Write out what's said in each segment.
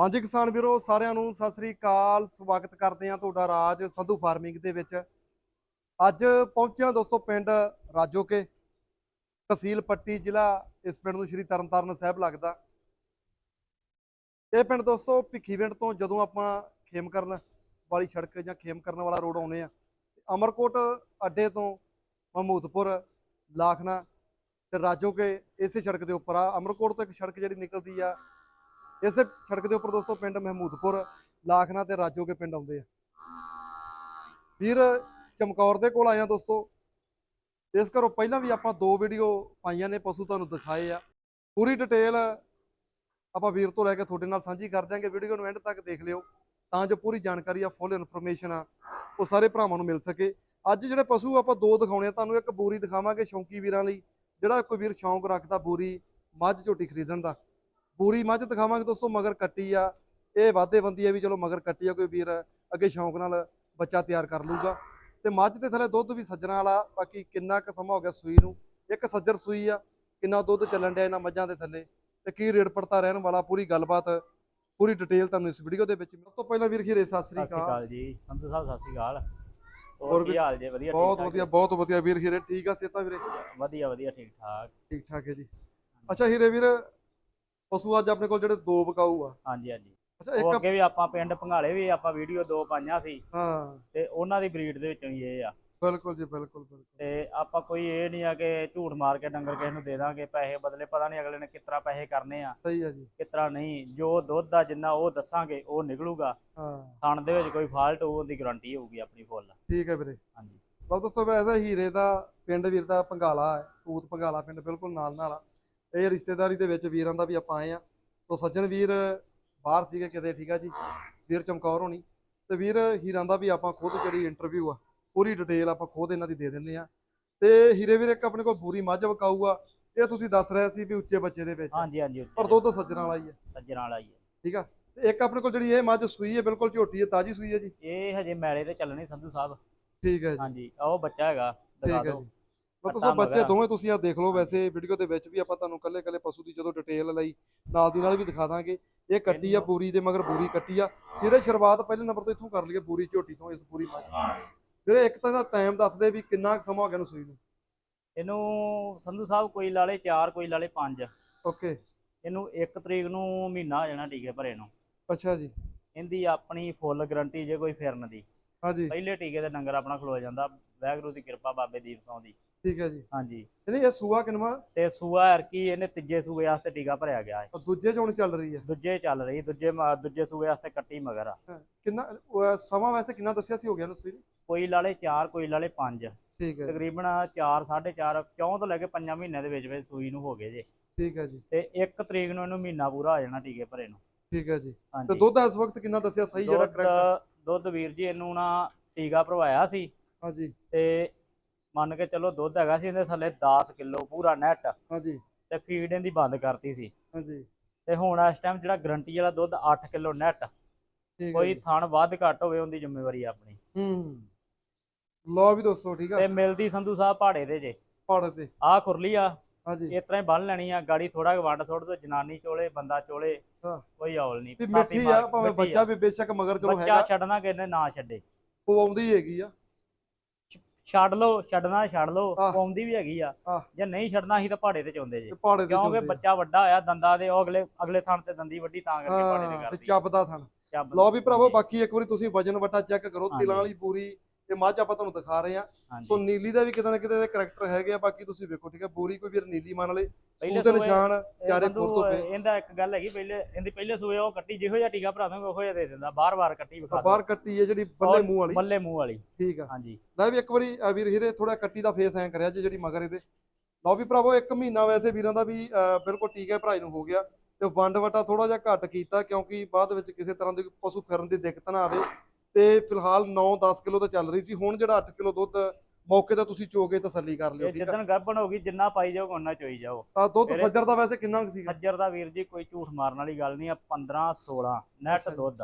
ਹਾਂਜੀ ਕਿਸਾਨ ਵੀਰੋ, ਸਾਰਿਆਂ ਨੂੰ ਸਤਿ ਸ੍ਰੀ ਅਕਾਲ। ਸਵਾਗਤ ਕਰਦੇ ਹਾਂ ਤੁਹਾਡਾ ਰਾਜ ਸੰਧੂ ਫਾਰਮਿੰਗ ਦੇ ਵਿੱਚ। ਅੱਜ ਪਹੁੰਚਿਆ ਦੋਸਤੋ ਪਿੰਡ ਰਾਜੋਕੇ, ਤਹਿਸੀਲ ਪੱਟੀ ਜ਼ਿਲ੍ਹਾ, ਇਸ ਪਿੰਡ ਨੂੰ ਸ਼੍ਰੀ ਤਰਨਤਾਰਨ ਸਾਹਿਬ ਲੱਗਦਾ। ਇਹ ਪਿੰਡ ਦੋਸਤੋ ਭਿੱਖੀਵਿੰਡ ਤੋਂ ਜਦੋਂ ਆਪਾਂ ਖੇਮ ਕਰਨ ਵਾਲੀ ਸੜਕ ਜਾਂ ਖੇਮ ਕਰਨ ਵਾਲਾ ਰੋਡ ਆਉਨੇ ਆ ਅਮਰਕੋਟ ਅੱਡੇ ਤੋਂ ਮਹਮੂਦਪੁਰ ਲਾਖਣਾ ਤੇ ਰਾਜੋਕੇ ਇਸੇ ਸੜਕ ਦੇ ਉੱਪਰ ਆ। ਅਮਰਕੋਟ ਤੋਂ ਇੱਕ ਸੜਕ ਜਿਹੜੀ ਨਿਕਲਦੀ ਆ ਇਸੇ ਸੜਕ ਦੇ ਉੱਪਰ ਦੋਸਤੋ ਪਿੰਡ ਮਹਿਮੂਦਪੁਰ ਲਾਖਣਾ ਤੇ ਰਾਜੋਕੇ ਪਿੰਡ ਆਉਂਦੇ ਆ। ਵੀਰ ਚਮਕੌਰ ਦੇ ਕੋਲ ਆਇਆ ਦੋਸਤੋ। ਇਸ ਘਰੋਂ ਪਹਿਲਾਂ ਵੀ ਆਪਾਂ ਦੋ ਵੀਡੀਓ ਪਾਈਆਂ ਨੇ, ਪਸ਼ੂ ਤੁਹਾਨੂੰ ਦਿਖਾਏ ਆ। ਪੂਰੀ ਡਿਟੇਲ ਆਪਾਂ ਵੀਰ ਤੋਂ ਲੈ ਕੇ ਤੁਹਾਡੇ ਨਾਲ ਸਾਂਝੀ ਕਰ ਦਿਆਂਗੇ। ਵੀਡੀਓ ਨੂੰ ਐਂਡ ਤੱਕ ਦੇਖ ਲਿਓ, ਤਾਂ ਜੋ ਪੂਰੀ ਜਾਣਕਾਰੀ ਆ ਫੁੱਲ ਇਨਫੋਰਮੇਸ਼ਨ ਆ, ਉਹ ਸਾਰੇ ਭਰਾਵਾਂ ਨੂੰ ਮਿਲ ਸਕੇ। ਅੱਜ ਜਿਹੜੇ ਪਸ਼ੂ ਆਪਾਂ ਦੋ ਦਿਖਾਉਣੇ ਆ, ਤੁਹਾਨੂੰ ਇੱਕ ਬੂਰੀ ਦਿਖਾਵਾਂਗੇ ਸ਼ੌਂਕੀ ਵੀਰਾਂ ਲਈ, ਜਿਹੜਾ ਕੋਈ ਵੀਰ ਸ਼ੌਂਕ ਰੱਖਦਾ ਬੂਰੀ, ਮੱਝ ਝੋਟੀ ਖਰੀਦਣ ਦਾ। ਪੂਰੀ ਮੱਝ ਦਿਖਾਵਾਂਗੇ ਦੋਸਤੋ ਮਗਰ ਕੱਟੀ ਆ। ਇਹ ਵਾਧੇ ਬੰਦੀ ਆ ਵੀ ਚਲੋ ਮਗਰ ਕੱਟੀ ਆ ਕੋਈ ਵੀਰ ਅੱਗੇ ਸ਼ੌਂਕ ਨਾਲ ਬੱਚਾ ਤਿਆਰ ਕਰ ਲੂਗਾ ਤੇ ਮੱਝ ਦੇ ਥੱਲੇ ਦੁੱਧ ਵੀ ਸੱਜਣਾ ਵਾਲਾ ਬਾਕੀ ਕਿੰਨਾ ਕੁ ਸਮਾਂ ਹੋ ਗਿਆ ਸੂਈ ਨੂੰ। ਇੱਕ ਸੱਜਰ ਸੂਈ ਆ ਕਿੰਨਾ ਦੁੱਧ ਚੱਲਣ ਡਿਆ ਇਹਨਾਂ ਮੱਝਾਂ ਦੇ ਥੱਲੇ। ਤੇ ਕੀ ਰੇਟ ਪੜਤਾ ਰਹਿਣ ਵਾਲਾ ਪੂਰੀ ਗੱਲਬਾਤ ਪੂਰੀ ਡਿਟੇਲ ਤੁਹਾਨੂੰ ਇਸ ਵੀਡੀਓ ਦੇ ਵਿੱਚ ਸਭ ਤੋਂ ਪਹਿਲਾਂ ਵੀਰ ਖੀਰੇ ਸਤਿ ਸ੍ਰੀ ਅਕਾਲ। ਜੀ। ਸੰਧੂ ਸਾਹਿਬ ਸਤਿ ਸ਼੍ਰੀ ਅਕਾਲ। ਹੋਰ ਹੋਰ ਵੀ ਕੀ ਹਾਲ ਜੇ? ਵਧੀਆ ਬਹੁਤ ਵਧੀਆ ਬਹੁਤ ਵਧੀਆ ਵੀਰ ਖੀਰੇ ਠੀਕ ਆ ਸੇਤਾ ਵੀਰੇ? ਵਧੀਆ ਵਧੀਆ ਠੀਕ ਠਾਕ ਠੀਕ ਠਾਕ ਹੈ ਜੀ। ਅੱਛਾ ਹੀਰੇ ਵੀਰ ਪਸ਼ੂ ਅੱਜ ਆਪਣੇ ਕੋਲ ਜਿਹੜੇ ਦੋ ਬਕਾਊ ਆ। ਹਾਂਜੀ ਹਾਂਜੀ। ਅੱਛਾ ਇੱਕ ਅੱਗੇ ਵੀ ਆਪਾਂ ਪਿੰਡ ਭੰਗਾਲੇ ਵੀ ਆਪਾਂ ਵੀਡੀਓ ਦੋ ਪਾਈਆਂ ਸੀ। ਹਾਂ। ਤੇ ਉਹਨਾਂ ਦੀ ਬਰੀਡ ਦੇ ਵਿੱਚੋਂ ਹੀ ਇਹ ਆ। ਬਿਲਕੁਲ ਜੀ ਬਿਲਕੁਲ ਬਿਲਕੁਲ। ਤੇ ਆਪਾਂ ਕੋਈ ਇਹ ਨਹੀਂ ਆ ਕਿ ਝੂਠ ਮਾਰ ਕੇ ਡੰਗਰ ਕਿਸੇ ਨੂੰ ਦੇ ਦਾਂਗੇ ਪੈਸੇ ਬਦਲੇ ਪਤਾ ਨਹੀਂ ਅਗਲੇ ਨੇ ਕਿਸ ਤਰ੍ਹਾਂ ਪੈਸੇ ਕਰਨੇ ਆ। ਸਹੀ ਆ ਜੀ। ਕਿਸ ਤਰ੍ਹਾਂ ਨਹੀਂ ਜੋ ਦੁੱਧ ਆ ਜਿੰਨਾ ਉਹ ਦੱਸਾਂਗੇ ਉਹ ਨਿਕਲੂਗਾ। ਹਾਂ। ਥਣ ਦੇ ਵਿੱਚ ਕੋਈ ਫਾਲਟ ਹੋਊ ਉਹਦੀ ਗਾਰੰਟੀ ਹੋਊਗੀ ਆਪਣੀ ਫੁੱਲ ਠੀਕ ਹੈ ਵੀਰੇ। ਹਾਂਜੀ। ਲਓ ਦੋਸਤੋ ਵੈਸੇ ਹੀਰੇ ਦਾ ਪਿੰਡ ਵੀਰ ਦਾ ਪੰਗਾਲਾ ਹੈ ਤੂਤ ਪੰਗਾਲਾ ਪਿੰਡ ਬਿਲਕੁਲ ਨਾਲ ਨਾਲ ਆ। ਇਹ ਰਿਸ਼ਤੇਦਾਰੀ ਦੇ ਵਿੱਚ ਵੀਰਾਂ ਦਾ ਵੀ ਆਪਾਂ ਆਏ ਆ। ਸੋ ਸੱਜਣ ਵੀਰ ਬਾਹਰ ਸੀਗੇ ਕਿਤੇ ਠੀਕ ਆ ਜੀ? ਵੀਰ ਚਮਕੌਰ ਹੋਣੀ। ਤੇ ਵੀਰ ਹੀਰਾਂ ਦਾ ਵੀ ਆਪਾਂ ਖੁਦ ਜਿਹੜੀ ਇੰਟਰਵਿਊ ਆ ਪੂਰੀ ਡਿਟੇਲ ਆਪਾਂ ਖੁਦ ਇਹਨਾਂ ਦੀ ਦੇ ਦਿੰਦੇ ਆ। ਤੇ ਹੀਰੇ ਵੀਰ ਇੱਕ ਆਪਣੇ ਕੋਲ ਬੂਰੀ ਮੱਝ ਵਕਾਊ ਆ ਇਹ ਤੁਸੀਂ ਦੱਸ ਰਹੇ ਸੀ ਵੀ ਉੱਚੇ ਬੱਚੇ ਦੇ ਵਿੱਚ। ਹਾਂਜੀ ਹਾਂਜੀ ਪਰ ਦੁੱਧ ਸੱਜਣਾ ਵਾਲਾ ਹੀ ਹੈ ਸੱਜਣਾ ਵਾਲਾ ਹੀ ਹੈ ਠੀਕ ਆ? ਤੇ ਇੱਕ ਆਪਣੇ ਕੋਲ ਜਿਹੜੀ ਇਹ ਮੱਝ ਸੂਈ ਹੈ ਬਿਲਕੁਲ ਝੋਟੀ ਹੈ ਤਾਜੀ ਸੂਈ ਹੈ ਜੀ। ਇਹ ਹਜੇ ਮੈਲੇ ਤੇ ਚੱਲਣੀ ਸੰਧੂ ਸਾਹਿਬ। ਠੀਕ ਹੈ ਜੀ। ਹਾਂਜੀ ਉਹ ਬੱਚਾ ਹੈਗਾ ਦਿਖਾ ਠੀਕ ਹੈ ਦਿਓ। ਕੱਟਾ ਤੁਸੀਂ ਬੱਚੇ ਆ। ਦੋਵੇਂ ਤੁਸੀਂ ਆ ਦੇਖ ਲਓ ਵੈਸੇ ਵੀਡੀਓ ਦੇ ਵਿੱਚ ਵੀ ਆਪਾਂ ਤੁਹਾਨੂੰ ਕੱਲੇ ਕੱਲੇ ਪਸ਼ੂ ਦੀ ਜਦੋਂ ਡਿਟੇਲ ਲਈ ਨਾਲ ਦੀ ਨਾਲ ਵੀ ਦਿਖਾ ਦਾਂਗੇ। ਇਹ ਕੱਟੀ ਆ ਪੂਰੀ ਦੇ ਮਗਰ ਬੂਰੀ ਕੱਟੀ ਆ। ਇਹਦੇ ਸ਼ੁਰੂਆਤ ਪਹਿਲੇ ਨੰਬਰ ਤੋਂ ਇੱਥੋਂ ਕਰ ਲਈਏ ਬੂਰੀ ਝੋਟੀ ਤੋਂ ਇਸ ਪੂਰੀ ਵੀਰੇ ਇੱਕ ਤਾਂ ਦਾ ਟਾਈਮ ਦੱਸ ਦੇ ਵੀ ਕਿੰਨਾ ਸਮਾਂ ਹੋ ਗਿਆ ਨੂੰ ਸੂਈ ਨੂੰ। ਇਹਨੂੰ ਸੰਧੂ ਸਾਹਿਬ ਕੋਈ ਲਾਲੇ 4 ਕੋਈ ਲਾਲੇ 5 ਓਕੇ। ਇਹਨੂੰ 1 ਤਰੀਕ ਨੂੰ ਮਹੀਨਾ ਹੋ ਜਾਣਾ ਟੀਕੇ ਭਰੇ ਨੂੰ। ਅੱਛਾ ਜੀ। ਇਹਦੀ ਆਪਣੀ ਫੁੱਲ ਗਾਰੰਟੀ ਜੇ ਕੋਈ ਫਿਰਨ ਦੀ। ਹਾਂਜੀ। ਪਹਿਲੇ ਟੀਕੇ ਤੇ ਡੰਗਰ ਆਪਣਾ ਖਲੋ ਜਾਂਦਾ। ਵਾਹਿਗੁਰੂ ਦੀ ਕਿਰਪਾ ਬਾਬੇ ਦੀਪ ਸੌਂ ਦੀ। ਠੀਕ ਹੈ ਜੀ। ਹਾਂਜੀ। ਇਹਨੇ ਇਹ ਸੂਆ ਕਿਨਵਾ? ਤੇ ਸੂਆ ਹਰਕੀ ਇਹਨੇ ਤੀਜੇ ਸੂਏ ਵਾਸਤੇ ਟੀਕਾ ਭਰਿਆ ਗਿਆ ਹੈ। ਦੂਜੇ ਚ ਹੁਣ ਚੱਲ ਰਹੀ ਹੈ। ਦੂਜੇ ਚੱਲ ਰਹੀ ਦੂਜੇ ਮ- ਦੂਜੇ ਸੂਏ ਵਾਸਤੇ ਕੱਟੀ ਮਗਰ ਆ। ਕਿੰਨਾ ਉਹ ਸਮਾਂ ਵੈਸੇ ਕਿੰਨਾ ਦੱਸਿਆ ਸੀ ਹੋ ਗਿਆ ਨੂੰ ਨੂੰ? ਕੋਈ ਲਾਲੇ 4 ਕੋਈ ਲਾਲੇ 5 ਠੀਕ ਹੈ ਤਕਰੀਬਨ 4 4.5 ਕਿਉਂ ਤੋਂ ਲੈ ਕੇ 5 ਮਹੀਨਿਆਂ ਦੇ ਵਿੱਚ ਵਿੱਚ ਸੂਈ ਨੂੰ ਹੋ ਗਏ ਜੇ। ਠੀਕ ਹੈ ਜੀ। ਤੇ 1 ਤਰੀਕ ਨੂੰ ਇਹਨੂੰ ਮਹੀਨਾ ਪੂਰਾ ਹੋ ਜਾਣਾ ਟੀਕੇ ਭਰੇ ਨੂੰ। ਠੀਕ ਹੈ ਜੀ। ਤੇ ਹਾਂਜੀ। ਦੁੱਧ ਇਸ ਵਕਤ ਕਿੰਨਾ ਦੱਸਿਆ ਸਹੀ ਜਿਹੜਾ ਦੁੱਧ ਕਰੈਕਟ ਦੁੱਧ ਵੀਰ ਜੀ ਇਹਨੂੰ ਨਾ ਟੀਕਾ ਭਰਵਾਇਆ ਸੀ। ਹਾਂਜੀ। ਤੇ ਮੰਨ ਕੇ ਚੱਲੋ ਦੁੱਧ ਹੈਗਾ ਸੀ ਇਹਦੇ ਥੱਲੇ 10 ਕਿਲੋ ਪੂਰਾ ਨੈਟ ਹਾਂਜੀ। ਤੇ ਫੀਡ ਇਹਦੀ ਬੰਦ ਕਰਤੀ ਸੀ। ਹਾਂਜੀ। ਤੇ ਹੁਣ ਇਸ ਟਾਈਮ ਜਿਹੜਾ ਗਰੰਟੀ ਵਾਲਾ ਦੁੱਧ 8 ਕਿਲੋ ਨੈਟ ਕੋਈ। ਥਣ ਵੱਧ ਘੱਟ ਹੋਵੇ ਉਹਦੀ ਜ਼ਿੰਮੇਵਾਰੀ ਆਪਣੀ। ਹੂੰ। ਲਓ ਵੀ ਦੋਸਤੋ ਠੀਕ ਆ? ਤੇ ਮਿਲਦੀ ਸੰਧੂ ਸਾਹਿਬ ਪਹਾੜੇ ਦੇ ਜੇ। ਪਹਾੜ ਤੇ। ਆਹ ਖੁਰਲੀ ਆ। ਹਾਂਜੀ। ਇਸ ਤਰ੍ਹਾਂ ਹੀ ਬੰਨ ਲੈਣੀ ਆ ਗਾੜੀ ਥੋੜਾ ਵੰਡ ਸੁੱਟ ਦੋ ਜਨਾਨੀ ਚੋਲੇ ਬੰਦਾ ਚੋਲੇ। ਕੋਈ ਔਲ ਨਹੀਂ ਮਿੱਠੀ ਆ ਭਾਵੇਂ ਬੱਚਾ ਆ। ਵੀ ਬੇਸ਼ੱਕ ਮਗਰ ਚਲੋ ਬੱਚਾ ਹੈਗਾ। ਛੱਡਣਾ ਕਿਨੇ ਨਾ ਛੱਡੇ। ਪਵਾਉਂਦੀ ਹੈਗੀ ਆ। ਛੱਡ ਲਓ ਛੱਡਣਾ ਛੱਡ ਲਓ। ਪਾਉਂਦੀ ਵੀ ਹੈਗੀ ਆ। ਜੇ ਨਹੀਂ ਛੱਡਣਾ ਸੀ ਤਾਂ ਪਹਾੜੇ ਤੇ ਚੋਂਦੇ ਜੇ ਕਿਉਂਕਿ। ਬੱਚਾ ਵੱਡਾ ਹੋਇਆ ਦੰਦਾਂ ਦੇ ਉਹ ਅਗਲੇ ਅਗਲੇ ਥਣ ਤੇ ਦੰਦੀ ਵੱਡੀ ਤਾਂ ਕਰਕੇ ਪਹਾੜੇ ਤੇ ਕਰਦੀ ਚੱਬਦਾ ਥਣ ਲਓ ਵੀ ਭਰਾਵੋ ਬਾਕੀ ਇੱਕ ਵਾਰੀ ਤੁਸੀਂ ਵਜਨ ਵਟਾ ਚੈੱਕ ਕਰੋ। ਤਿਲਾਂ ਵਾਲੀ ਪੂਰੀ ਇਹ ਮੱਝ ਆਪਾਂ ਤੁਹਾਨੂੰ ਦਿਖਾ ਰਹੇ ਆ। ਸੋ ਨੀਲੀ ਦਾ ਵੀ ਕਿਤੇ ਨਾ ਕਿਤੇ ਦੇ ਕਰੈਕਟਰ ਹੈਗੇ ਆ ਬਾਕੀ ਤੁਸੀਂ ਵੇਖੋ ਠੀਕ ਆ? ਪੂਰੀ ਕੋਈ ਵੀਰ ਨੀਲੀ ਮੰਨ ਲਏ ਪਹਿਲੇ ਸੂਏ- ਨਿਸ਼ਾਨ ਚਾਰੇ ਖੁਰ ਤੋਂ ਪਏ ਇਹਦਾ ਇੱਕ ਗੱਲ ਹੈਗੀ ਪਹਿਲੇ ਇਹਦੀ ਪਹਿਲੇ ਸੂਏ ਉਹ ਕੱਟੀ ਜਿਹੋ ਜਿਹਾ ਟੀਕਾ ਭਰਾ ਦੋਗੇ ਉਹੋ ਜਿਹਾ ਦੇ ਦਿੰਦਾ ਬਾਰ-ਬਾਰ ਕੱਟੀ ਵਿਖਾ ਬਾਹਰ ਕੱਟੀ ਹੈ ਜਿਹੜੀ ਬੱਲੇ ਮੂੰਹ ਵਾਲੀ। ਬੱਲੇ ਮੂੰਹ ਵਾਲੀ। ਠੀਕ ਆ। ਹਾਂਜੀ। ਲੈ ਵੀ ਇੱਕ ਵਾਰੀ ਵੀਰ ਹੀਰੇ ਥੋੜਾ ਕੱਟੀ ਦਾ ਫੇਸ ਐ ਕਰਿਆ ਜੇ ਜਿਹੜੀ ਮਗਰ ਇਹਦੇ। ਲਓ ਵੀ ਭਰਾਵੋ ਇੱਕ ਮਹੀਨਾ ਵੈਸੇ ਵੀਰਾਂ ਦਾ ਵੀ ਬਿਲਕੁਲ ਟੀਕਾ ਭਰਾਈ ਨੂੰ ਹੋ ਗਿਆ। ਤੇ ਵੰਡ ਵਟਾ ਥੋੜਾ ਜਿਹਾ ਘੱਟ ਕੀਤਾ ਕਿਉਂਕਿ ਬਾਅਦ ਵਿੱਚ ਕਿਸੇ ਤਰ੍ਹਾਂ ਦੀ ਪਸ਼ੂ ਫਿਰਨ ਦੀ ਦਿੱਕਤ ਨਾ ਆਵੇ। ਤੇ ਫਿਲਹਾਲ 9-10 ਕਿਲੋ ਤਾਂ ਚੱਲ ਰਹੀ ਸੀ ਹੁਣ ਜਿਹੜਾ 8 ਕਿਲੋ ਦੁੱਧ ਮੌਕੇ ਤੇ ਤੁਸੀਂ ਚੋਗੇ ਤਸੱਲੀ ਕਰ ਲਿਓ ਠੀਕ ਜਿੱਦਣ ਗਰਭਣ ਹੋ ਗਈ ਜਿੰਨਾ ਪਾਈ ਜਾਓ ਉਹਨਾਂ ਚੋਈ ਜਾਓ। ਤਾਂ ਦੁੱਧ ਸੱਜਰ ਦਾ ਵੈਸੇ ਕਿੰਨਾ ਕੁ ਸੀਗਾ? ਸੱਜਰ ਦਾ ਵੀਰ ਜੀ ਕੋਈ ਝੂਠ ਮਾਰਨ ਵਾਲੀ ਗੱਲ ਨਹੀਂ ਆ 15 16 ਨੈਟ ਜੀ। ਦੁੱਧ।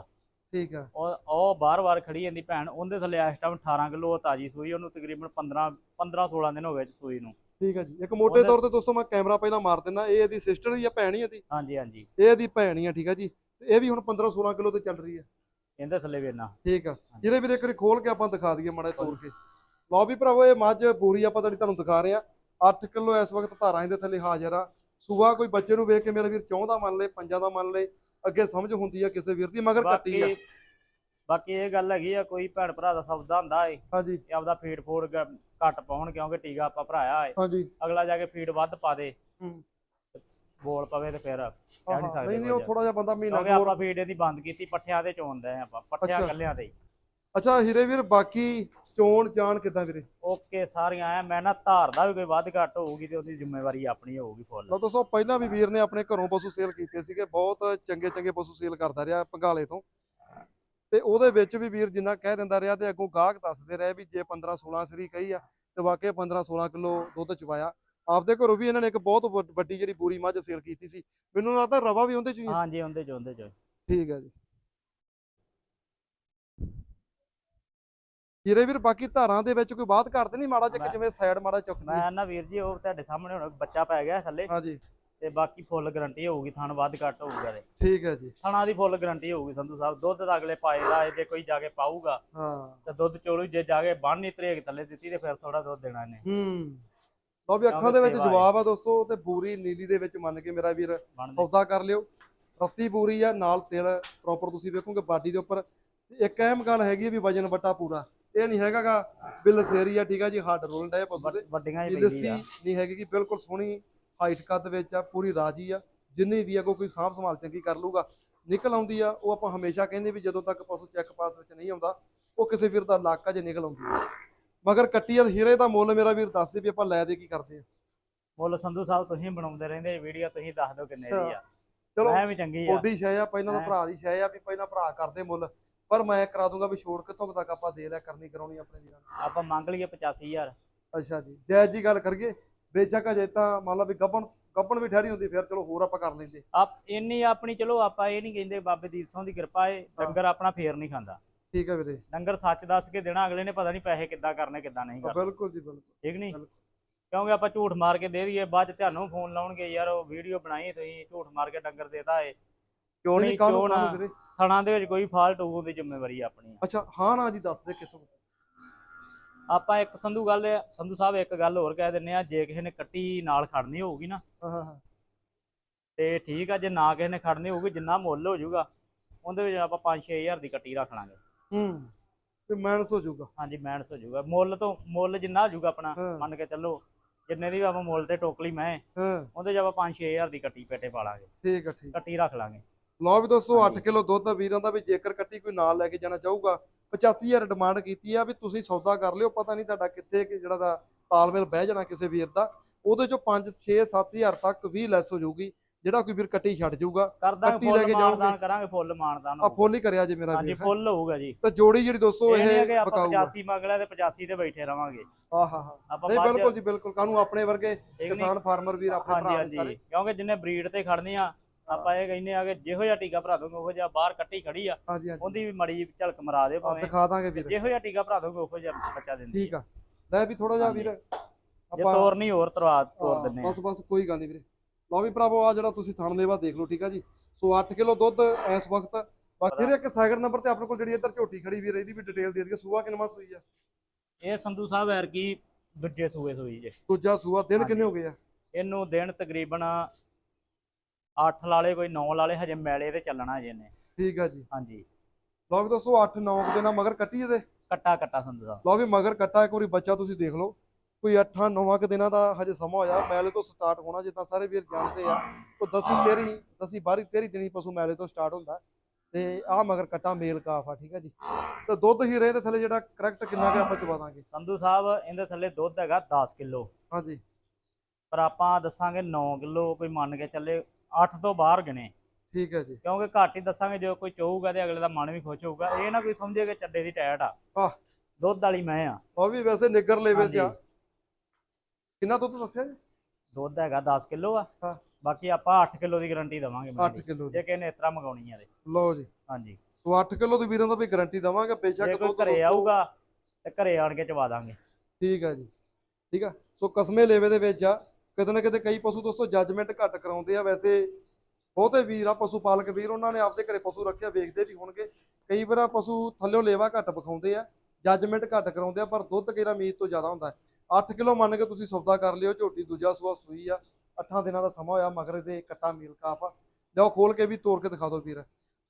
ਠੀਕ ਆ। ਉਹ ਉਹ ਬਾਰ-ਬਾਰ ਖੜੀ ਜਾਂਦੀ ਭੈਣ ਉਹਦੇ ਥੱਲੇ ਇਸ ਟਾਈਮ 18 ਕਿਲੋ ਤਾਜੀ ਸੂਈ ਉਹਨੂੰ ਤਕਰੀਬਨ 15 15 16 ਦਿਨ ਹੋ ਗਏ ਸੂਈ ਨੂੰ। ਠੀਕ ਆ ਜੀ। ਇੱਕ ਮੋਟੇ ਤੌਰ ਤੇ ਦੋਸਤੋ ਮੈਂ ਕੈਮਰਾ ਪਹਿਲਾਂ ਮਾਰ ਦਿੰਦਾ ਇਹ ਇਹਦੀ ਸਿਸਟਰ ਹੀ ਆ ਭੈਣ ਹੀ ਇਹਦੀ? ਹਾਂਜੀ ਹਾਂਜੀ। ਇਹ ਇਹਦੀ ਭੈਣ ਹੀ ਆ ਠੀਕ ਆ ਜੀ। ਇਹ ਵੀ ਹੁਣ 15 16 ਕਿਲੋ ਤੇ ਚੱਲ ਰਹੀ ਹੈ ਇਹਦੇ ਥੱਲੇ ਵੀ ਇੰਨਾ। ਠੀਕ ਆ। ਜਿਹਦੇ ਵੀਰੇ ਇੱਕ ਵਾਰੀ ਖੋਲ ਕੇ ਆਪਾਂ ਦਿਖਾ ਦਈਏ ਮਾੜਾ ਜਿਹਾ ਤੋੜ ਕੇ। ਲਓ ਵੀ ਭਰਾਵੋ ਇਹ ਮੱਝ ਪੂਰੀ ਆਪਾਂ ਤੁਹਾਡੀ ਤੁਹਾਨੂੰ ਦਿਖਾ ਰਹੇ ਆ। 8 ਕਿਲੋ ਇਸ ਵਕਤ ਧਾਰਾਂ ਇਹਦੇ ਥੱਲੇ ਹਾਜ਼ਰ ਆ। ਸੂਆ ਕੋਈ ਬੱਚੇ ਨੂੰ ਵੇਖ ਕੇ ਮੇਰਾ ਵੀਰ ਚਾਹੁੰਦਾ ਮੰਨ ਲੇ ਪੰਜਾਂ ਦਾ ਮੰਨ ਲੇ ਅੱਗੇ ਸਮਝ ਹੁੰਦੀ ਆ ਕਿਸੇ ਵੀਰ ਦੀ ਮਗਰ ਕੱਟੀ ਆ। ਬਾਕੀ ਇਹ ਗੱਲ ਹੈਗੀ ਆ ਕੋਈ ਭੈਣ ਭਰਾ ਦਾ ਸੌਦਾ ਹੁੰਦਾ ਏ। ਹਾਂਜੀ। ਕਿ ਆਪਦਾ ਫੀਡ ਗ- ਘੱਟ ਪਾਉਣ ਕਿਉਂਕਿ ਟੀਕਾ ਆਪਾਂ ਭਰਾਇਆ ਏ। ਹਾਂਜੀ। ਅਗਲਾ ਜਾ ਕੇ ਫੀਡ ਵੱਧ ਪਾ ਦੇ। ਬੋਲ ਪਵੇ ਤੇ ਫਿਰ ਕਹਿ ਨਹੀਂ ਨਹੀਂ ਸਕਦੇ ਨਹੀਂ ਉਹ ਕੁਝ। ਥੋੜਾ ਜਿਹਾ ਬੰਦਾ ਮਹੀਨਾ ਕਿਉਂਕਿ ਕੁ ਹੋਰ ਆਪਾਂ ਫੀਡ ਇਹਦੀ ਬੰਦ ਕੀਤੀ ਪੱਠਿਆਂ ਤੇ ਚੋਂਦੇ ਆ ਆਪਾਂ ਪੱਠਿਆਂ ਅੱਛਾ। ਕੱਲਿਆਂ ਤੇ ਹੀ। ਅੱਛਾ ਹੀਰੇ ਵੀਰ ਬਾਕੀ ਚੋਣ ਜਾਣ ਕਿੱਦਾਂ ਵੀਰੇ ਓਕੇ ਸਾਰੀਆਂ ਆ ਮੈਂ ਨਾ ਧਾਰ ਦਾ ਵੀ ਕੋਈ ਵੱਧ ਘੱਟ ਹੋਊਗੀ ਤੇ ਉਹਦੀ ਜ਼ਿੰਮੇਵਾਰੀ ਆਪਣੀ ਹੋਊਗੀ ਫੁੱਲ ਲਓ ਦੋਸਤੋ ਪਹਿਲਾਂ ਵੀ ਵੀਰ ਨੇ ਆਪਣੇ ਘਰੋਂ ਪਸ਼ੂ ਸੇਲ ਕੀਤੇ ਸੀਗੇ ਬਹੁਤ ਚੰਗੇ ਚੰਗੇ ਪਸ਼ੂ ਸੇਲ ਕਰਦਾ ਰਿਹਾ ਪੰਗਾਲੇ ਤੋਂ ਤੇ ਉਹਦੇ ਵਿੱਚ ਵੀ ਵੀਰ ਜਿੰਨਾ ਕਹਿ ਦਿੰਦਾ ਰਿਹਾ ਤੇ ਅੱਗੋਂ ਗਾਹਕ ਦੱਸਦੇ ਰਹੇ ਵੀ ਜੇ 15 16 ਸਰੀ ਕਹੀ ਆ ਤੇ ਵਾਕਿਆ 15 16 ਕਿਲੋ ਦੁੱਧ ਚਵਾਇਆ ਆਪਦੇ ਘਰੋਂ ਵੀ ਇਹਨਾਂ ਨੇ ਇੱਕ ਬਹੁਤ ਵੱਡ- ਵੱਡੀ ਜਿਹੜੀ ਬੂਰੀ ਮੱਝ ਸੇਲ ਕੀਤੀ ਸੀ। ਮੈਨੂੰ ਲੱਗਦਾ ਰਵਾ ਵੀ ਉਹਦੇ ਚ ਹੀ ਆ। ਹਾਂਜੀ ਉਹਦੇ ਚ ਉਹਦੇ ਚ। ਠੀਕ ਹੈ ਜੀ। ਹੀਰੇ ਵੀਰ ਬਾਕੀ ਧਾਰਾਂ ਦੇ ਵਿੱਚ ਕੋਈ ਬਾਤ ਕਰਦੇ ਨਹੀਂ? ਮਾੜਾ ਜਿਹਾ ਕਿ ਮੈਂ- ਜਿਵੇਂ ਸਾਈਡ ਮਾੜਾ ਚੁੱਕਦੀ। ਮੈਂ ਨਾ ਵੀਰ ਜੀ ਉਹ ਤੁਹਾਡੇ ਸਾਹਮਣੇ ਹੁਣ ਬੱਚਾ ਪੈ ਗਿਆ ਥੱਲੇ। ਹਾਂਜੀ। ਤੇ ਬਾਕੀ ਫੁੱਲ ਗਰੰਟੀ ਹੋਊਗੀ ਥਣ ਵੱਧ ਘੱਟ ਹੋਊਗਾ ਇਹਦੇ। ਠੀਕ ਹੈ ਜੀ। ਥਣਾ ਦੀ ਫੁੱਲ ਗਰੰਟੀ ਹੋਊਗੀ ਸੰਧੂ ਸਾਹਿਬ। ਦੁੱਧ ਤਾਂ ਅਗਲੇ ਪਾਏ ਦਾ ਏ, ਜੇ ਕੋਈ ਜਾ ਕੇ ਪਾਊਗਾ ਹਾਂ। ਤੇ ਦੁੱਧ ਚੋਲੂ ਜੇ ਜਾ ਕੇ ਬੰਨ ਨਹੀਂ ਤਰੇਕ ਥੱਲੇ ਦਿੱਤੀ ਤੇ ਫਿਰ ਥੋੜਾ ਦੁੱਧ ਦੇਣਾ ਇਹਨੇ। ਹੂੰ। ਲਓ ਵੀ ਅੱਖਾਂ ਦੇ ਵਿੱਚ। ਜਵਾਬ ਆ ਦੋਸਤੋ ਤੇ ਬੂਰੀ ਨੀਲੀ ਦੇ ਵਿੱਚ ਮੰਨ ਕੇ ਮੇਰਾ ਵੀਰ ਸੌਦਾ ਕਰ ਲਿਓ। ਰਫਤੀ ਬੂਰੀ ਆ ਨਾਲ ਤਿਲ ਪ੍ਰੋਪਰ ਤੁਸੀਂ ਵੇਖੋਗੇ ਬਾਡੀ ਦੇ ਉੱਪਰ। ਇੱਕ ਅਹਿਮ ਗੱਲ ਹੈਗੀ ਆ ਵੀ ਵਜਨ ਵੱਟਾ ਪੂਰਾ। ਇਹ ਨਹੀਂ ਹੈਗਾਗਾ ਬਿੱਲ ਸੇਰੀ ਆ ਠੀਕ ਆ ਜੀ ਹੱਡ ਰੋਲਡ ਪਸ਼ੂ ਦੇ ਵੱਡੀਆਂ ਪੈਂਦੀ ਲੱਸੀ ਆ ਨਹੀਂ ਹੈਗੀ ਕਿ ਬਿਲਕੁਲ ਸੋਹਣੀ ਹਾਈਟ ਕੱਦ ਵਿੱਚ ਆ ਪੂਰੀ ਰਾਜੀ ਆ। ਜਿੰਨੀ ਵੀ ਅਗੋ ਕੋਈ ਸਾਂਭ ਸੰਭਾਲ ਚੰਗੀ ਕਰ ਲੂਗਾ ਨਿਕਲ ਆਉਂਦੀ ਆ ਉਹ ਆਪਾਂ ਹਮੇਸ਼ਾ ਕਹਿੰਦੇ ਵੀ ਜਦੋਂ ਤੱਕ ਪਸ਼ੂ ਚੈੱਕ ਪਾਸ ਵਿੱਚ ਨਹੀਂ ਆਉਂਦਾ ਉਹ ਕਿਸੇ ਵੀਰ ਦਾ ਲੱਕ ਆ ਜੇ ਨਿਕਲ ਆਉਂਦੀ ਆ। ਮਗਰ ਕੱਟੀ ਆ ਹੀਰੇ ਦਾ ਮੁੱਲ ਮੇਰਾ ਵੀਰ ਦੱਸ ਦੇ ਵੀ ਆਪਾਂ ਲੈ ਦੇ ਕੀ ਕਰਦੇ ਆ। ਮੁੱਲ ਸੰਧੂ ਸਾਹਿਬ ਤੁਸੀਂ ਬਣਾਉਂਦੇ ਰਹਿੰਦੇ ਵੀਡੀਓ ਤੁਸੀਂ ਦੱਸ ਦਿਓ ਕਿੰਨੇ ਦੀ ਆ। ਚਲੋ ਮੈਂ ਵੀ ਚੰਗੀ ਆ। ਥੋੜੀ ਸ਼ੈ ਆ ਪਹਿਲਾਂ ਤਾਂ। ਭਰਾ ਦੀ ਸ਼ੈ ਆ ਵੀ ਪਹਿਲਾਂ ਭਰਾ ਕਰਦੇ ਮੁੱਲ। ਪਰ ਮੈਂ ਕਰਾ ਦੂੰਗਾ ਵੀ ਛੋੜ ਕਿੱਥੋਂ ਕੁ ਤੱਕ ਆਪਾਂ ਦੇ ਲਿਆ ਕਰਨੀ ਕਰਾਉਣੀ ਆਪਣੇ ਵੀਰਾਂ ਨੂੰ। ਆਪਾਂ ਮੰਗ ਲਈਏ 85000 ਅੱਛਾ ਜੀ ਜਾਇਜ਼ ਜੀ ਗੱਲ ਕਰੀਏ ਬੇਸ਼ੱਕ ਅਜੇ ਤਾਂ ਮੰਨ ਲਾ ਵੀ ਗੱਬਣ ਗੱਬਣ ਵੀ ਠਹਿਰੀ ਹੁੰਦੀ ਫਿਰ ਚਲੋ ਹੋਰ ਆਪਾਂ ਕਰ ਲੈਂਦੇ। ਆਪ ਇੰਨੀ ਆਪਣੀ ਚਲੋ ਆਪਾਂ ਇਹ ਨਹੀਂ ਕਹਿੰਦੇ ਬਾਬੇ ਦੀਪ ਸਿੰਘ ਦੀ ਕਿਰਪਾ ਏ ਡੰਗਰ ਆਪਣਾ ਫੇਰ ਨਹੀਂ ਖਾਂਦਾ। ਠੀਕ ਹੈ ਵੀਰੇ। ਡੰਗਰ ਸੱਚ ਦੱਸ ਕੇ ਦੇਣਾ ਅਗਲੇ ਨੇ ਪਤਾ ਨਹੀਂ ਪੈਸੇ ਕਿੱਦਾਂ ਕਰਨੇ ਕਿੱਦਾਂ ਨਹੀਂ ਕਰਨੇ। ਬਿਲਕੁਲ ਜੀ ਬਿਲਕੁਲ। ਠੀਕ ਨਹੀਂ। ਕਿਉਂਕਿ ਆਪਾਂ ਝੂਠ ਮਾਰ ਕੇ ਦੇ ਦਈਏ ਬਾਅਦ ਚ ਤੁਹਾਨੂੰ ਫੋਨ ਲਾਉਣਗੇ ਯਾਰ ਉਹ ਵੀਡੀਓ ਬਣਾਈ ਤੁਸੀਂ ਝੂਠ ਮਾਰ ਕੇ ਡੰਗਰ ਦੇਤਾ ਏ। ਚੋਣੀ ਨਹੀਂ, ਕਾਹਨੂੰ ਵੀਰੇ? ਥਣਾ ਦੇ ਵਿੱਚ ਕੋਈ ਫਾਲਟ ਹੋਊ ਉਹਦੀ ਜ਼ਿੰਮੇਵਾਰੀ ਆਪਣੀ। ਅੱਛਾ ਹਾਂ ਨਾ ਜੀ ਦੱਸ ਦੇ ਕਿੱਥੋਂ। ਆਪਾਂ ਇੱਕ ਸੰਧੂ ਗੱਲ ਸੰਧੂ ਸਾਹਿਬ ਇੱਕ ਗੱਲ ਹੋਰ ਕਹਿ ਦਿੰਨੇ ਆ ਜੇ ਕਿਸੇ ਨੇ ਕੱਟੀ ਨਾਲ ਖੜਨੀ ਹੋਊਗੀ ਨਾ। ਤੇ ਠੀਕ ਆ ਜੇ ਨਾ ਕਿਸੇ ਨੇ ਖੜਨੀ ਹੋਊਗੀ ਜਿੰਨਾ ਮੁੱਲ ਹੋ ਜਾਊਗਾ ਉਹਦੇ ਵਿੱਚ ਆਪਾਂ 5-6000 ਦੀ ਕੱਟੀ ਰੱਖ ਲਾਂਗੇ। ਹੂੰ। ਤੇ ਮੈਨਸ ਹੋ ਜਾਊਗਾ। ਹਾਂਜੀ ਮੈਨਸ ਹੋ ਜਾਊਗਾ। ਮੁੱਲ ਤੋਂ ਮੁੱਲ ਜਿੰਨਾ ਹੋ ਜਾਊਗਾ ਆਪਣਾ ਹਾਂ। ਮੰਨ ਕੇ ਚੱਲੋ ਜਿੰਨੇ ਦੀ ਵੀ ਆਪਾਂ ਮੁੱਲ ਤੇ ਟੋਕਲੀ ਮੈਂ ਹਾਂ। ਉਹਦੇ 'ਚ ਆਪਾਂ 5-6000 ਦੀ ਕੱਟੀ ਪੇਟੇ ਪਾ ਲਾਂਗੇ। ਠੀਕ ਆ ਠੀਕ। ਕੱਟੀ ਰੱਖ ਲਾਂਗੇ। ਲਓ ਵੀ ਦੋਸਤੋ 8 ਹਾਂਜੀ। ਕਿਲੋ ਦੁੱਧ ਵੀਰਾਂ ਦਾ ਵੀ ਜੇਕਰ ਕੱਟੀ ਕੋਈ ਨਾਲ ਲੈ ਕੇ ਜਾਣਾ ਚਾਹੂਗਾ 85000 ਡਿਮਾਂਡ ਕੀਤੀ ਆ ਵੀ ਤੁਸੀਂ ਸੌਦਾ ਕਰ ਲਿਓ ਪਤਾ ਨਹੀਂ ਤੁਹਾਡਾ ਕਿੱਥੇ ਕਿ ਜਿਹੜਾ ਦਾ ਤਾਲਮੇਲ ਬਹਿ ਜਾਣਾ ਕਿਸੇ ਵੀਰ ਦਾ ਉਹਦੇ ਚੋਂ 5 6 7000 ਤੱਕ ਵੀ ਲੈਸ ਹੋ ਜਾਊਗੀ। ਜਿਹੜਾ ਕੋਈ ਵੀਰ ਕੱਟੀ ਛੱਡ ਜਾਊਗਾ ਕੱਟੀ ਲੈ ਕੇ ਜਾਓਗੇ। ਕਰਾਂਗੇ ਫੁੱਲ ਮਾਨਦਾਨ ਆ ਫੁੱਲ ਹੀ ਕਰਿਆ ਜੇ ਮੇਰਾ ਹਾਂਜੀ ਵੀਰ ਫੁੱਲ ਹੋਊਗਾ ਜੀ। ਤੇ ਜੋੜੀ ਜਿਹੜੀ ਦੋਸਤੋ ਇਹ ਨਹੀਂ ਬਕਾਊਗਾ 85 ਮੰਗ ਲਿਆ ਤੇ 85 ਤੇ ਬੈਠੇ ਰਵਾਂਗੇ। ਆਹ ਹਾਂ ਨਹੀਂ ਬਿਲਕੁਲ ਜੀ ਬਿਲਕੁਲ। ਕਾਹਨੂੰ ਆਪਣੇ ਵਰਗੇ? ਕਿਸਾਨ ਫਾਰਮਰ ਵੀਰ ਆਪਣੇ ਹਾਂਜੀ ਭਰਾ ਹਾਂਜੀ ਸਾਰੇ। ਕਿਉਂਕਿ ਜਿੰਨੇ ਬਰੀਡ ਤੇ ਖੜਨੀ ਆ ਆਪਾਂ ਇਹ ਕਹਿੰਦੇ ਆ ਕਿ ਜਿਹੋ ਜਿਹਾ ਟੀਕਾ ਭਰਾ ਦੋਗੇ ਉਹੋ ਜਿਹਾ ਬਾਹਰ ਕੱਟੀ ਖੜੀ ਆ ਹਾਂਜੀ ਹਾਂਜੀ। ਉਹਦੀ ਵੀ ਮੜੀ ਝਲਕ ਮਰਾ ਆ, ਭਾਵੇਂ। ਦਿਖਾ ਦਾਂਗੇ ਵੀਰ। ਜਿਹੋ ਜਿਹਾ ਟੀਕਾ ਭਰਾ ਦੋਗੇ ਉਹੋ ਜਿਹਾ ਬੱਚਾ ਦਿੰਦੀ ਠੀਕ ਆ। ਲੈ ਵੀ ਥੋੜਾ ਜਿਹਾ ਹਾਂਜੀ। ਵੀਰ ਜੇ ਤੋਰਨੀ ਹੋਰ ਤਰਵਾ ਤੋਰ ਦਿੰਨੇ ਬਸ ਬਸ ਕੋਈ ਗੱਲ ਨਹੀਂ ਵੀਰੇ। ਲਓ ਵੀ ਭਰਾਵੋ ਆ ਜਿਹੜਾ ਤੁਸੀਂ ਥਣ ਲੇਵਾ ਦੇਖ ਲਓ ਠੀਕ ਆ ਜੀ। ਸੋ 8 ਕਿਲੋ ਦੁੱਧ ਇਸ ਵਕਤ ਬਾਕੀ ਇਹਦੇ ਇੱਕ ਸੈਕਿੰਡ ਨੰਬਰ ਤੇ ਆਪਣੇ ਕੋਲ ਜਿਹੜੀ ਇੱਧਰ ਝੋਟੀ ਖੜੀ ਵੀਰ ਇਹਦੀ ਵੀ ਡਿਟੇਲ ਦੇ ਦਈਏ ਸੂਆ ਕਿੰਨਵਾਂ ਸੂਈ ਆ? ਇਹ ਸੰਧੂ ਸਾਹਿਬ ਐਰ ਕੀ ਦੂਜੇ ਸੂਏ ਸੂਈ ਜੇ। ਦੂਜਾ ਸੂਆ ਦਿਨ। ਕਿੰਨੇ ਹੋ ਗਏ ਆ? ਇਹਨੂੰ ਦਿਨ ਤਕਰੀਬਨ 8 ਲਾਲੇ ਕੋਈ 9 ਲਾਲੇ ਹਜੇ ਮੈਲੇ ਤੇ ਚੱਲਣਾ ਜੇ ਨੇ ਠੀਕ ਆ ਜੀ। ਹਾਂਜੀ। ਲਓ ਵੀ ਦੋਸਤੋ 8 9 ਦਿਨਾਂ ਮਗਰ ਕੱਟੀ ਇਹਦੇ? ਕੱਟਾ ਕੱਟਾ ਸੰਧੂ ਸਾਹਿਬ। ਲਓ ਵੀ ਮਗਰ ਕੱਟਾ ਇੱਕ ਵਾਰੀ ਬੱਚਾ ਤੁਸੀਂ ਦੇਖ ਲਓ। ਕੋਈ 8 9 ਕੁ ਦਿਨਾਂ ਦਾ ਹਜੇ ਸਮਾਂ ਹੋਇਆ। ਮੈਲੇ ਤੋਂ ਸਟਾਰਟ ਹੋਣਾ ਜਿੱਦਾਂ ਸਾਰੇ ਵੀਰ ਜਾਣਦੇ ਆ। ਉਹ 10 13 10 12 13 ਦਿਨੀ ਪਸ਼ੂ ਮੈਲੇ ਤੋਂ ਸਟਾਰਟ ਹੁੰਦਾ। ਤੇ ਆ ਮਗਰ ਕੱਟਾ ਮੇਲ ਕਾਫ ਆ ਠੀਕ ਆ ਜੀ। ਤੇ ਦੁੱਧ ਹੀ ਰਹੇ ਤੇ ਥੱਲੇ ਜਿਹੜਾ ਕਰੈਕਟ ਕਿੰਨਾ ਕੁ ਆਪਾਂ ਚਵਾ ਦਾਂਗੇ ਸੰਧੂ ਸਾਹਿਬ ਇਹਦੇ ਥੱਲੇ ਦੁੱਧ ਹੈਗਾ 10 ਕਿਲੋ। ਹਾਂਜੀ ਪਰ ਆਪਾਂ ਦੱਸਾਂਗੇ 9 ਕਿਲੋ ਕੋਈ ਮੰਨ ਕੇ ਚੱਲੇ 8 ਤੋਂ ਬਾਹਰ ਗਿਣੇ। ਠੀਕ ਹੈ ਜੀ। ਕਿਉਂਕਿ ਘੱਟ ਹੀ ਦੱਸਾਂਗੇ ਜੇ ਕੋਈ ਚਾਹੂਗਾ ਤੇ ਅਗਲੇ ਦਾ ਮਨ ਵੀ ਖੁਸ਼ ਹੋਊਗਾ। ਇਹ ਨਾ ਕੋਈ ਸਮਝੇ ਕਿ ਚੱਡੇ ਦੀ ਟੈਟ ਆ। ਆਹ। ਦੁੱਧ ਵਾਲੀ ਮੈਂ ਆ। ਉਹ ਵੀ ਵੈਸੇ ਨਿੱਗਰ ਲੈਵਲ ਤੇ ਆ। ਕਿੰਨਾ ਦੁੱਧ ਦੱਸਿਆ ਜੀ? ਦੁੱਧ ਹੈਗਾ 10 ਕਿਲੋ ਆ। ਹਾਂ। ਬਾਕੀ ਆਪਾਂ 8 ਕਿਲੋ ਦੀ ਗਾਰੰਟੀ ਦਵਾਂਗੇ 8 ਕਿਲੋ ਜੇ ਕਿਸੇ ਨੇ ਇਸ ਤਰ੍ਹਾਂ ਮੰਗਾਉਣੀ ਆ ਤੇ। ਲਓ ਜੀ। ਹਾਂਜੀ। ਸੋ 8 ਕਿਲੋ ਦੀ ਵੀਰਾਂ ਦਾ ਵੀ ਗਾਰੰਟੀ ਦਵਾਂਗੇ ਬੇਸ਼ੱਕ ਦੁੱਧ ਘਰੇ ਆਊਗਾ ਤੇ ਘਰੇ ਆਣ ਕੇ ਚਵਾ ਦਾਂਗੇ। ਠੀਕ ਆ ਜੀ। ਠੀਕ ਆ। ਸੋ ਕਸਮੇ ਲੇਵੇ ਦੇ ਵਿੱਚ ਆ ਕਿਤੇ ਨਾ ਕਿਤੇ ਕਈ ਪਸ਼ੂ ਦੋਸਤੋ ਜੱਜਮੈਂਟ ਘੱਟ ਕਰਾਉਂਦੇ ਆ। ਵੈਸੇ ਬਹੁਤੇ ਵੀਰ ਆ ਪਸ਼ੂ ਪਾਲਕ ਵੀਰ ਉਹਨਾਂ ਨੇ ਆਪਦੇ ਘਰੇ ਪਸ਼ੂ ਰੱਖਿਆ ਵੇਖਦੇ ਵੀ ਹੋਣਗੇ। ਕਈ ਵਾਰ ਪਸ਼ੂ ਥੱਲਿਓ ਲੇਵਾ ਘੱਟ ਵਿਖਾਉਂਦੇ ਆ ਜੱਜਮੈਂਟ ਘੱਟ ਕਰਾਉਂਦੇ ਆ ਪਰ ਦੁੱਧ ਕਿਹੜਾ ਮੀਤ ਤੋਂ ਜ਼ਿਆਦਾ ਹੁੰਦਾ। ਹੈ 8 ਕਿਲੋ ਮੰਨ ਕੇ ਤੁਸੀਂ ਸੌਦਾ ਕਰ ਲਿਓ ਝੋਟੀ ਦੂਜਾ ਸੂਆ ਸੂਈ ਆ 8 ਦਿਨਾਂ ਦਾ ਸਮਾਂ ਹੋਇਆ ਮਗਰ ਦੇ ਕੱਟਾ ਮੀਲ ਕਾਫ ਆ। ਲਿਓ ਖੋਲ ਕੇ ਵੀ ਤੋੜ ਕੇ ਦਿਖਾ ਦਿਓ ਵੀਰ।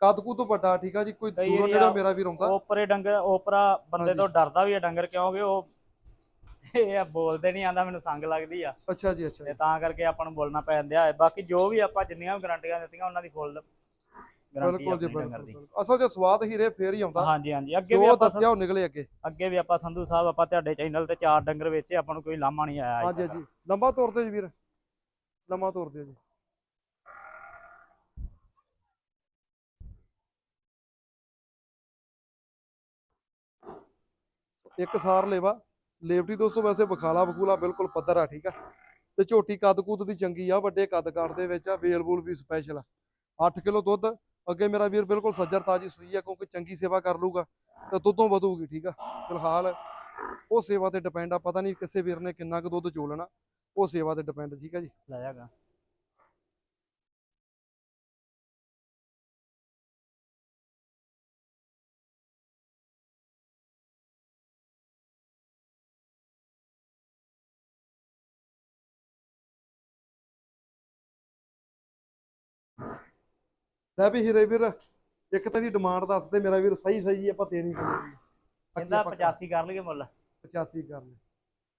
ਕੱਦ ਕੁ ਤੋਂ ਵੱਡਾ ਠੀਕ ਆ ਜੀ? ਕੋਈ ਦੂਰੋਂ ਨੇੜੇ ਮੇਰਾ ਵੀਰ ਆਉਂਦਾ। ਓਪਰੇ ਡੰਗਰ ਓਪਰਾ ਬੰਦੇ। ਤੋਂ ਡਰਦਾ ਵੀ ਹੈ ਡੰਗਰ ਕਿਉਂਕਿ ਉਹ ਇਹ ਆ ਬੋਲਦੇ ਨਹੀਂ ਆਂਦਾ ਮੈਨੂੰ ਸੰਗ ਲੱਗਦੀ ਆ। ਅੱਛਾ ਜੀ ਅੱਛਾ ਤੇ ਤਾਂ ਕਰਕੇ ਆਪਾਂ ਨੂੰ ਬੋਲਣਾ ਪੈ ਜਾਂਦਾ। ਹੈ ਬਾਕੀ ਜੋ ਵੀ ਆਪਾਂ ਜਿੰਨੀਆਂ ਵੀ ਗਾਰੰਟੀਆਂ ਦਿੱਤੀਆਂ ਉਹਨਾਂ ਦੀ ਫੁੱਲ ਗਾਰੰਟੀ ਬਿਲਕੁਲ ਜੀ ਆਪਣੀ ਡੰਗਰ ਬਿਲਕੁਲ ਦੀ। ਬਿਲਕੁਲ। ਅਸਲ 'ਚ ਸਵਾਦ ਹੀਰੇ ਫੇਰ ਹੀ ਆਉਂਦਾ। ਹਾਂਜੀ ਹਾਂਜੀ। ਅੱਗੇ ਵੀ ਜੋ ਆਪਾਂ ਦੱਸਿਆ ਉਹ ਨਿਕਲੇ ਅੱਗੇ। ਅੱਗੇ ਵੀ ਆਪਾਂ ਸੰਧੂ ਸਾਹਿਬ ਆਪਾਂ ਤੁਹਾਡੇ ਚੈਨਲ ਤੇ ਚਾਰ ਡੰਗਰ ਵੇਚੇ ਆਪਾਂ ਨੂੰ ਕੋਈ ਲਾਮਾ ਨਹੀਂ ਆਇਆ ਹਾਂਜੀ। ਹਾਂਜੀ। ਲੰਬਾ ਤੋਰਦੇ ਜੀ ਵੀਰ। ਲੰਬਾ ਤੋਰਦੇ ਜੀ। ਇੱਕ ਸਾਰ ਲੇਵਾ। ਲੇਵਟੀ ਦੋਸਤੋ ਵੈਸੇ ਬਖਾਲਾ ਬਖੂਲਾ ਬਿਲਕੁਲ ਪੱਧਰ ਆ ਠੀਕ ਆ। ਤੇ ਝੋਟੀ ਕੱਦ ਕੁੱਦ ਦੀ ਚੰਗੀ ਆ ਵੱਡੇ ਕੱਦ ਕਾਠ ਦੇ ਵਿੱਚ ਆ ਵੇਲ ਬੂਲ ਵੀ ਸਪੈਸ਼ਲ ਆ। 8 ਕਿਲੋ ਦੁੱਧ ਅੱਗੇ ਮੇਰਾ ਵੀਰ ਬਿਲਕੁਲ ਸੱਜਰ ਤਾਜੀ ਸੂਈ ਆ, ਕਿਉਂਕਿ ਚੰਗੀ ਸੇਵਾ ਕਰ ਲੂਗਾ ਤਾਂ ਦੁੱਧੋਂ ਵਧੂਗੀ, ਠੀਕ ਆ? ਫਿਲਹਾਲ ਉਹ ਸੇਵਾ ਤੇ ਡਿਪੈਂਡ ਆ, ਪਤਾ ਨਹੀਂ ਕਿਸੇ ਵੀਰ ਨੇ ਕਿੰਨਾ ਕੁ ਦੁੱਧ ਚੋਲਣਾ, ਉਹ ਸੇਵਾ ਤੇ ਡਿਪੈਂਡ ਠੀਕ ਆ ਜੀ? ਲੈ ਲੈ ਵੀ ਹੀਰੇ ਵੀਰ ਇੱਕ ਤਾਂ ਦੀ ਡਿਮਾਂਡ ਦੱਸ ਦੇ ਮੇਰਾ ਵੀਰ ਸਹੀ ਸਹੀ ਆਪਾਂ ਦੇਣੀ ਕਿੰਨੀ ਦੀ ਆ। ਇਹਦਾ ਆਪਾਂ 85 ਕਰ ਲਈਏ ਮੁੱਲ। 85 ਕਰ ਲੈ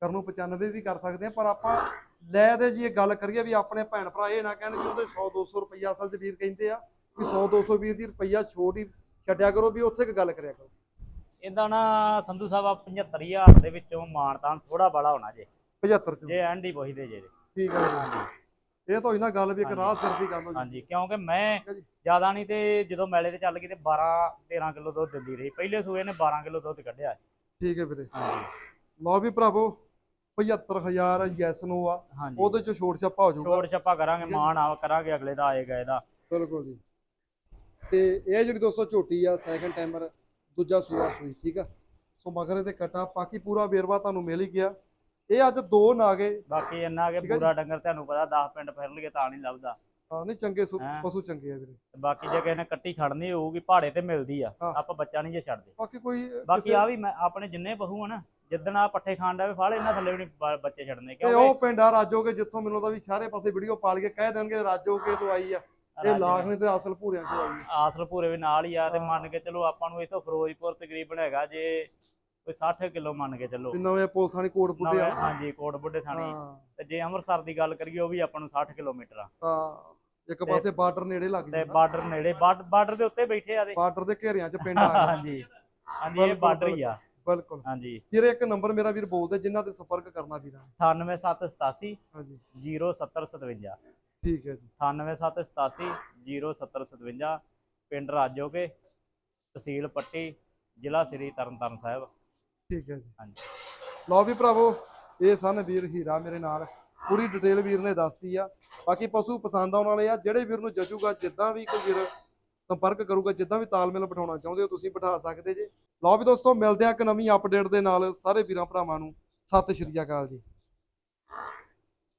ਕਰਨ ਨੂੰ 95 ਵੀ ਕਰ ਸਕਦੇ ਆ ਪਰ ਆਪਾਂ ਲੈ ਦੇ ਜੀ ਇਹ ਗੱਲ ਕਰੀਏ ਵੀ ਆਪਣੇ ਭੈਣ ਭਰਾ ਇਹ ਨਾ ਕਹਿਣ ਵੀ ਉਹਦੇ 100 200 ਰੁਪਈਆ ਅਸਲ 'ਚ ਵੀਰ ਕਹਿੰਦੇ ਆ ਵੀ 100 200 ਵੀਰ ਦੀ ਰੁਪਈਆ ਛੋਟ ਹੀ ਛੱਡਿਆ ਕਰੋ ਵੀ ਉੱਥੇ ਇੱਕ ਗੱਲ ਕਰਿਆ ਕਰੋ। ਇਹਦਾ ਨਾ ਸੰਧੂ ਸਾਹਿਬ ਆ 75000 ਦੇ ਵਿੱਚੋਂ ਮਾਨਤਾਨ ਥੋੜਾ ਬੜਾ ਹੋਣਾ ਜੇ। 75 ਚ। ਜੇ ਐਂਡ ਪੁੱਛਦੇ ਜੇ। ਠੀਕ ਹੈ ਜੀ। ਇਹ ਤਾਂ ਹੋਈ ਨਾ ਗੱਲ ਵੀ ਇੱਕ। ਰਾਹ ਸਿਰ ਦੀ ਗੱਲ ਹੋ ਜੀ ਹਾਂਜੀ ਕਿਉਂਕਿ ਮੈਂ। ਜ਼ਿਆਦਾ ਨਹੀਂ ਤੇ ਜਦੋਂ ਮੈਲੇ ਤੇ ਚੱਲ ਗਈ ਤੇ 12 13 ਕਿਲੋ ਦੁੱਧ ਦਿੰਦੀ ਰਹੀ। ਪਹਿਲੇ ਸੂਏ ਨੇ 12 ਕਿਲੋ ਦੁੱਧ ਕੱਢਿਆ। ਠੀਕ ਹੈ ਵੀਰੇ। ਲਓ ਵੀ ਭਰਾਵੋ 75000 ਯੈਸ ਨੂੰ ਆ। ਉਹਦੇ ਚ ਛੋਟ ਛੱਪਾ ਹੋ ਜਾਊਗਾ। ਛੋੜ ਛੱਪਾ ਕਰਾਂਗੇ ਮਾਣ ਆ ਕਰਾਂਗੇ ਅਗਲੇ ਦਾ ਆਏਗਾ ਇਹਦਾ। ਬਿਲਕੁਲ ਜੀ। ਤੇ ਇਹ ਜਿਹੜੀ ਦੋਸਤੋ ਝੋਟੀ ਆ ਸੈਕੰਡ ਟਾਈਮਰ ਦੂਜਾ ਸੂਆ ਸੂਈ ਠੀਕ ਆ? ਸੋ ਮਗਰ ਇਹਦੇ ਕਟਾ ਬਾਕੀ ਪੂਰਾ ਵੇਰਵਾ ਤੁਹਾਨੂੰ ਮਿਲ ਹੀ ਗਿਆ। ਇਹ ਅੱਜ ਦੋ ਨਾਗੇ ਬਾਕੀ ਇੰਨਾ ਕਿ। ਪੂਰਾ ਡੰਗਰ ਤੁਹਾਨੂੰ ਪਤਾ 10 ਪਿੰਡ ਫਿਰ ਲਈਏ ਤਾਂ ਨਹੀਂ ਲੱਭਦਾ ਹਾਂ ਨਹੀਂ ਚੰਗੇ ਸੂ- ਹੈਂ। ਪਸ਼ੂ ਚੰਗੇ ਆ ਵੀਰੇ ਤੇ ਬਾਕੀ ਜੇ ਕਿਸੇ ਨੇ ਕੱਟੀ ਖੜਨੀ ਹੋਊਗੀ ਪਹਾੜੇ ਤੇ ਮਿਲਦੀ ਆ ਹਾਂ। ਆਪਾਂ ਬੱਚਾ ਨਹੀਂ ਜੇ ਛੱਡਦੇ ਬਾਕੀ ਕੋਈ ਬਾਕੀ ਕਿਸੇ- ਆ ਵੀ ਮੈਂ ਆਪਣੇ ਜਿੰਨੇ ਬਹੂ ਆ ਨਾ ਜਿੱਦਣ ਆ ਪੱਠੇ ਖਾਣ ਦਾ ਫਾਲੇ ਇਹਨਾਂ ਥੱਲੇ ਵੀ ਨਹੀਂ ਬ- ਬੱਚੇ ਛੱਡਨੇ ਇਹ ਕਿਉਂਕਿ ਉਹ ਪਿੰਡ ਆ ਰਾਜੋਗੇ ਜਿੱਥੋਂ ਮੈਨੂੰ ਤਾਂ ਵੀ ਸਾਰੇ ਪਾਸੇ ਵੀਡੀਓ ਪਾਲ ਕੇ ਕਹਿ ਦੇਣਗੇ ਰਾਜੋਗੇ ਤੋਂ ਆਈ ਆ ਇਹ ਲਾਖ ਨੇ ਤੇ ਅਸਲ ਭੂਰਿਆਂ ਚੋਂ ਆਈ ਆ ਆਸਲ ਪੂਰੇ ਵੀ ਨਾਲ ਹੀ ਆ ਤੇ। ਮੰਨ ਕੇ ਚਲੋ ਆਪਾਂ ਨੂੰ ਇਥੋਂ ਫਿਰੋਜ਼ਪੁਰ ਤਕਰੀਬਨ ਹੈਗਾ ਜੇ ਕੋਈ 60 ਕਿਲੋ ਮੰਨ ਕੇ ਚੱਲੋ। ਨਵੇਂ ਪੁਲਿਸ ਥਾਣੀ ਕੋਟ ਪੁੱਟੇ ਆ ਹਾਂਜੀ ਕੋਟ ਬੁੱਢੇ ਥਾਣੀ। ਤੇ ਜੇ ਅੰਮ੍ਰਿਤਸਰ ਦੀ ਗੱਲ ਕਰੀਏ ਉਹ ਵੀ ਆਪਾਂ ਨੂੰ 60 ਕਿਲੋਮੀਟਰ ਆ। ਹਾਂ ਇੱਕ ਤੇ- ਪਾਸੇ ਬਾਰਡਰ ਨੇੜੇ ਲੱਗ ਤੇ ਜਾਂਦਾ। ਬਾਰਡਰ ਨੇੜੇ ਬਾਰਡਰ ਦੇ ਉੱਤੇ ਬੈਠੇ ਆ ਤੇ। ਬਾਰਡਰ ਦੇ ਘੇਰਿਆਂ 'ਚ ਪਿੰਡ ਆ ਗਿਆ। ਹਾਂਜੀ ਹਾਂਜੀ ਇਹ ਬਾਰਡਰ ਹੀ ਆ। ਬਿਲਕੁਲ। ਹਾਂਜੀ। ਵੀਰ ਇੱਕ ਨੰਬਰ ਮੇਰਾ ਵੀਰ ਬੋਲਦੇ ਜਿਨ੍ਹਾਂ ਤੇ ਸੰਪਰਕ ਕਰਨਾ ਵੀਰਾਂ। ਨੇ। 98787 ਹਾਂਜੀ। 0757 ਠੀਕ ਹੈ ਜੀ। 98787 0757 ਪਿੰਡ ਰਾਜੋਕੇ ਤਹਿਸੀਲ ਪੱਟੀ ਜ਼ਿਲ੍ਹਾ ਸ੍ਰੀ ਤਰਨਤਾਰਨ ਸਾਹਿਬ। ਠੀਕ ਹੈ ਜੀ। ਹਾਂਜੀ। ਲਓ ਵੀ ਭਰਾਵੋ ਇਹ ਸਨ ਵੀਰ ਹੀਰਾ ਮੇਰੇ ਨਾਲ। ਪੂਰੀ ਡਿਟੇਲ ਵੀਰ ਨੇ ਦੱਸਤੀ ਆ। ਬਾਕੀ ਪਸ਼ੂ ਪਸੰਦ ਆਉਣ ਵਾਲੇ ਆ ਜਿਹੜੇ ਵੀਰ ਨੂੰ ਜਚੂਗਾ ਜਿੱਦਾਂ ਵੀ ਕੋਈ ਵੀਰ ਸੰਪਰਕ ਕਰੂਗਾ ਜਿੱਦਾਂ ਵੀ ਤਾਲਮੇਲ ਬਿਠਾਉਣਾ ਚਾਹੁੰਦੇ ਹੋ ਤੁਸੀਂ ਬਿਠਾ ਸਕਦੇ ਜੇ। ਲਓ ਵੀ ਦੋਸਤੋ ਮਿਲਦੇ ਆ ਇੱਕ ਨਵੀਂ ਅਪਡੇਟ ਦੇ ਨਾਲ ਸਾਰੇ ਵੀਰਾਂ ਭਰਾਵਾਂ ਨੂੰ। ਸਤਿ ਸ਼੍ਰੀ ਅਕਾਲ ਜੀ।